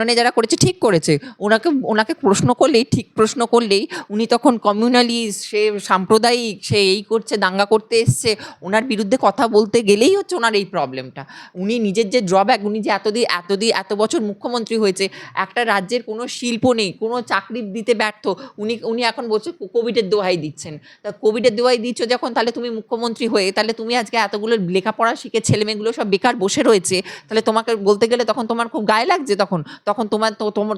মানে যারা করেছে, ঠিক করেছে। ওনাকে ওনাকে প্রশ্ন করলেই, ঠিক প্রশ্ন করলেই উনি তখন কমিউনালিস্ট সে সাম্প্রদায়িক, সে এই করছে, দাঙ্গা করতে এসছে, ওনার বিরুদ্ধে কথা বলতে গেলেই হচ্ছে ওনার এই প্রবলেমটা উনি নিজের যে ড্রব্যাক উনি যে এতদিন এতদিন এত বছর মুখ্যমন্ত্রী হয়েছে, একটা রাজ্যের কোনো শিল্প নেই, কোনো চাকরি দিতে ব্যর্থ, উনি উনি এখন বলছে কোভিডের দোহাই দিচ্ছেন। তা কোভিডের দোহাই দিচ্ছ যখন, তাহলে তুমি মুখ্যমন্ত্রী হয়ে, তাহলে তুমি আজকে এতগুলো লেখাপড়া শিখে ছেলেমেয়েগুলো সব বেকার বসে রয়েছে, তাহলে তোমাকে বলতে গেলে তখন তোমার খুব গায়ে লাগছে তখন। তখন তোমার তোমার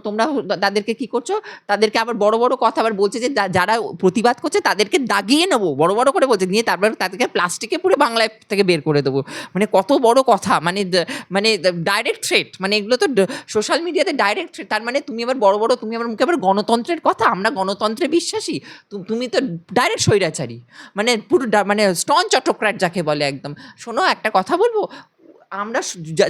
তাদেরকে কি করছ? তাদেরকে আবার বড় বড় কথা আবার বলছে যে যারা প্রতিবাদ করছে তাদেরকে দাগিয়ে নেব। বড় বড় করে বলছে, নিয়ে তারপর তাদেরকে প্লাস্টিকে পুরো বাংলায় থেকে বের করে দেবো। মানে কত বড় কথা মানে মানে ডাইরেক্ট থ্রেট মানে এগুলো তো সোশ্যাল মিডিয়াতে ডাইরেক্ট থ্রেট তার মানে তুমি আবার বড় বড়, তুমি আবার মুখে আবার গণতন্ত্রের কথা, আমরা গণতন্ত্রে বিশ্বাসী তুমি তো ডাইরেক্ট স্বৈরাচারী। মানে পুরো মানে স্টন চট্টক্রাট যাকে বলে একদম। শোনো, একটা কথা বলব আমরা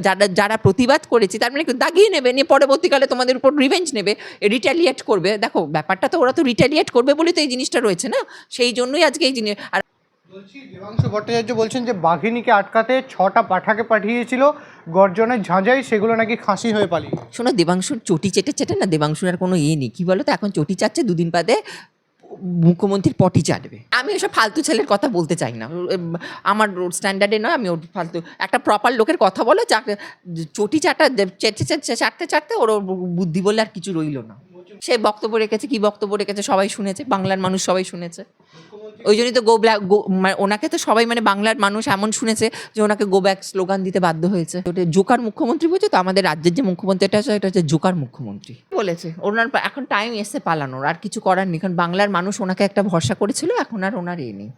যারা যারা প্রতিবাদ করেছি তার মানে কি দাগিয়ে নেবে নিয়ে পরবর্তীকালে তোমাদের উপর রিভেঞ্জ নেবে রিটালিয়েট করবে। দেখো ব্যাপারটা তো ওরা তো রিটালিয়েট করবে বলে তো এই জিনিসটা রয়েছে না? সেই জন্যই আজকে এই জিনিস আর বলছি দেবাংশু ভট্টাচার্য বলছেন যে বাঘিনীকে আটকাতে ছটা পাঠাকে পাঠিয়েছিল গর্জনের ঝাঁঝাই সেগুলো নাকি খাসি হয়ে পালিয়ে শোনো দেবাংশুর চটি চেটে চেটে না দেবাংশুর আর কোনো ইয়ে নেই। কী বলো তো এখন চটি চাচ্ছে দুদিন বাদে মুখ্যমন্ত্রীর পটি চাটবে। আমি ওসব ফালতু ছেলের কথা বলতে চাই না। আমার স্ট্যান্ডার্ডে নয়, আমি ওর ফালতু, একটা প্রপার লোকের কথা বলো চটি চাটা চেটে চেটে চাটতে চাটতে, ওর বুদ্ধি বলে আর কিছু রইল না। সে বক্তব্য রেখেছে, কি বক্তব্য রেখেছে, সবাই শুনেছে, বাংলার মানুষ সবাই শুনেছে। ওই জন্যই তো গো ব্ল্যাক মানে ওনাকে তো সবাই মানে বাংলার মানুষ এমন শুনেছে যে ওনাকে গো ব্যাক স্লোগান দিতে বাধ্য হয়েছে। ওটা জোকার মুখ্যমন্ত্রী বলছে, তো আমাদের রাজ্যের যে মুখ্যমন্ত্রীটা আছে এটা হচ্ছে জোকার মুখ্যমন্ত্রী। বলেছে, ওনার এখন টাইম এসে পালানোর, আর কিছু করার নেই, কারণ বাংলার মানুষ ওনাকে একটা ভরসা করেছিল, এখন আর ওনার এ নেই।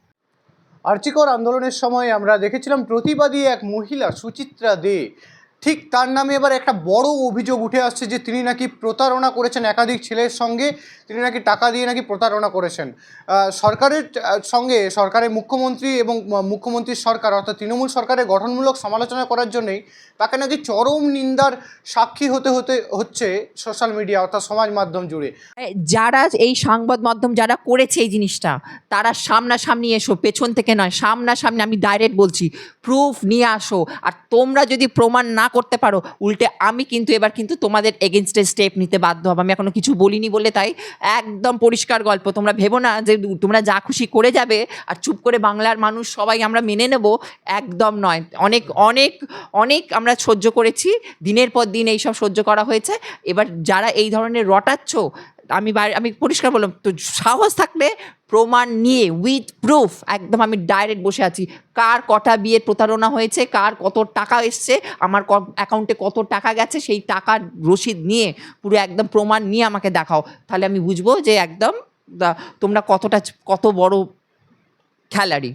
আর্চিকর আন্দোলনের সময় আমরা দেখেছিলাম প্রতিবাদী এক মহিলা, সুচিত্রা দে ঠিক তার নামে এবার একটা বড় অভিযোগ উঠে আসছে যে তিনি নাকি প্রতারণা করেছেন একাধিক ছেলের সঙ্গে, তিনি নাকি টাকা দিয়ে নাকি প্রতারণা করেছেন। সরকারের সঙ্গে সরকারের মুখ্যমন্ত্রী এবং মুখ্যমন্ত্রীর সরকার অর্থাৎ তৃণমূল সরকারের গঠনমূলক সমালোচনা করার জন্যই তাকে নাকি চরম নিন্দার সাক্ষী হতে হতে হচ্ছে সোশ্যাল মিডিয়া অর্থাৎ সমাজ মাধ্যম জুড়ে। যারা এই সংবাদ মাধ্যম যারা করেছে এই জিনিসটা, তারা সামনাসামনি এসো, পেছন থেকে নয়, সামনাসামনি আমি ডাইরেক্ট বলছি প্রুফ নিয়ে আসো। আর তোমরা যদি প্রমাণ না করতে পারো। উল্টে আমি কিন্তু এবার কিন্তু তোমাদের এগেনস্টে স্টেপ নিতে বাধ্য হব। আমি এখনও কিছু বলিনি বলে তাই একদম পরিষ্কার গল্প। তোমরা ভেবো না যে তোমরা যা খুশি করে যাবে আর চুপ করে বাংলার মানুষ সবাই আমরা মেনে নেব, একদম নয়। অনেক অনেক অনেক আমরা সহ্য করেছি। দিনের পর দিন এইসব সহ্য করা হয়েছে। এবার যারা এই ধরনের রটাচ্ছ আমি আমি পরিষ্কার বললাম, তো সাহস থাকলে প্রমাণ নিয়ে উইথ প্রুফ একদম আমি ডাইরেক্ট বসে আছি। কার কটা বিয়ের প্রতারণা হয়েছে, কার কত টাকা এসছে, আমার অ্যাকাউন্টে কত টাকা গেছে, সেই টাকার রসিদ নিয়ে, পুরো একদম প্রমাণ নিয়ে আমাকে দেখাও। তাহলে আমি বুঝব যে একদম তোমরা কতটা, কত বড় খেলাড়ি।